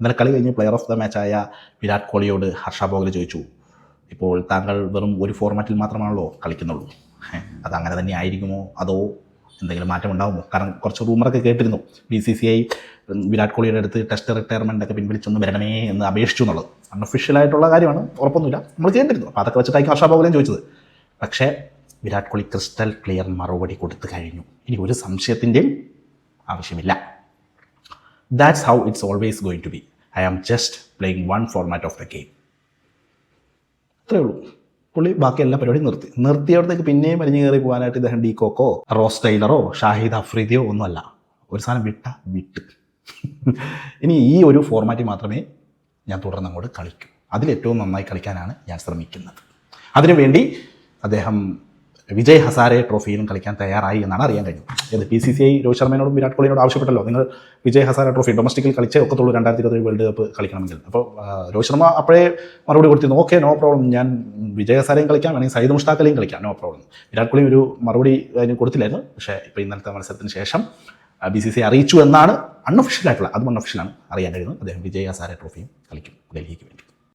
ഇന്നലെ കളി കഴിഞ്ഞ് പ്ലെയർ ഓഫ് ദ മാച്ചായ വിരാട് കോഹ്ലിയോട് ഹർഷ ബോഗ്ലെ ചോദിച്ചു. ഇപ്പോൾ താങ്കൾ വെറും ഒരു ഫോർമാറ്റിൽ മാത്രമാണല്ലോ കളിക്കുന്നുള്ളൂ. അത് അങ്ങനെ തന്നെ ആയിരിക്കുമോ? അതോ എന്തെങ്കിലും മാറ്റം ഉണ്ടാകുമോ കാരണം കുറച്ച് റൂമറൊക്കെ കേട്ടിരുന്നു. B C C I Virat കോഹ്ലിയുടെ അടുത്ത് ടെസ്റ്റ് റിട്ടയർമെന്റ് ഒക്കെ പിൻവലിച്ചൊന്ന് വരണമേ എന്ന് അപേക്ഷിച്ചു എന്നുള്ളത്. അൺഒഫീഷ്യലായിട്ടുള്ള കാര്യമാണ് ഉറപ്പൊന്നുമില്ല. നമ്മൾ കേട്ടിരുന്നു അപ്പോൾ അതൊക്കെ വെച്ചിട്ടായിരിക്കും ഹർഷ ബോഗ്ലെയും ചോദിച്ചത്. പക്ഷേ വിരാട് കോഹ്ലി ക്രിസ്റ്റൽ ക്ലിയർ മറുപടി കൊടുത്തു കഴിഞ്ഞു. ഇനി ഒരു സംശയത്തിന്റെയും ആവശ്യമില്ല. That's how it's always going to be. Just playing one format of the game അത്രേ ഉള്ളൂ. പുള്ളി ബാക്കി എല്ലാ പരിപാടിയും നിർത്തി. നിർത്തിയവിടത്തേക്ക് പിന്നെയും വലിഞ്ഞു കയറി പോകാനായിട്ട് ഇദ്ദേഹം ഡി കോക്കോ റോസ് ടൈലറോ ഷാഹിദ് അഫ്രീദിയോ ഒന്നുമല്ല. ഒരു സാധനം വിട്ട വിട്ട്. ഇനി ഈ ഒരു ഫോർമാറ്റിൽ മാത്രമേ ഞാൻ തുടർന്ന് അങ്ങോട്ട് കളിക്കൂ. അതിലേറ്റവും നന്നായി കളിക്കാനാണ് ഞാൻ ശ്രമിക്കുന്നത്. അതിനുവേണ്ടി അദ്ദേഹം വിജയ് ഹസാരെ ട്രോഫിയിലും കളിക്കാൻ തയ്യാറായി എന്നാണ് അറിയാൻ കഴിഞ്ഞത്. അത് P C C I Rohit ശർമ്മയോടും Virat കോഹ്ലിയോടും ആവശ്യപ്പെട്ടല്ലോ. നിങ്ങൾ വിജയ് ഹസാരെ ട്രോഫി ഡൊമസ്റ്റിക്കിൽ കളിച്ചേ ഒക്കത്തുള്ളൂ രണ്ടായിരത്തി ഇരുപത്തി വേൾഡ് കപ്പ് കളിക്കണമെങ്കിൽ. അപ്പോൾ രോഹിത് ശർമ്മ അപ്പോഴേ മറുപടി കൊടുത്തിരുന്നു ഓക്കെ നോ പ്രോബ്ലം ഞാൻ വിജയ് ഹസാരെയും കളിക്കാം. വേണമെങ്കിൽ സയ്യിദ് മുഷ്താഖലയും കളിക്കാം. നോ പ്രോബ്ലം വിരാട് കോഹ്ലി ഒരു മറുപടി അതിന് കൊടുത്തില്ലായിരുന്നു. പക്ഷേ ഇപ്പോൾ ഇന്നലത്തെ മത്സരത്തിന് ശേഷം ബി സി സി അറിയിച്ചു എന്നാണ് അൺഒഫീഷ്യലായിട്ടുള്ള അതും അൺഒഫീഷ്യലാണ് അറിയാൻ കഴിയുന്നത്. അദ്ദേഹം വിജയ് ഹസാരെ ട്രോഫിയും കളിക്കും. ഡൽഹിക്ക് വേണ്ടി.